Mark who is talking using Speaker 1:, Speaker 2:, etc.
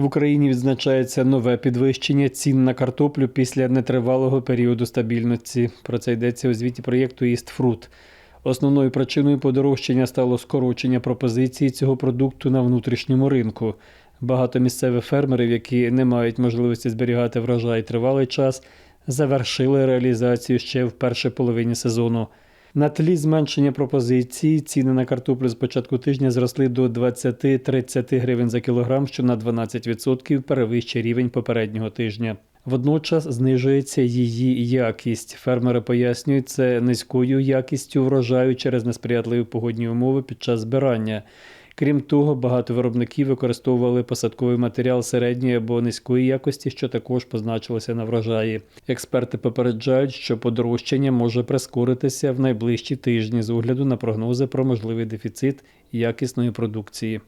Speaker 1: В Україні відзначається нове підвищення цін на картоплю після нетривалого періоду стабільності. Про це йдеться у звіті проєкту «Істфрут». Основною причиною подорожчання стало скорочення пропозиції цього продукту на внутрішньому ринку. Багато місцевих фермерів, які не мають можливості зберігати врожай тривалий час, завершили реалізацію ще в першій половині сезону. На тлі зменшення пропозиції ціни на картоплю з початку тижня зросли до 20-30 гривень за кілограм, що на 12% перевищує рівень попереднього тижня. Водночас знижується її якість. Фермери пояснюють це низькою якістю врожаю через несприятливі погодні умови під час збирання. Крім того, багато виробників використовували посадковий матеріал середньої або низької якості, що також позначилося на врожаї. Експерти попереджають, що подорожчання може прискоритися в найближчі тижні з огляду на прогнози про можливий дефіцит якісної продукції.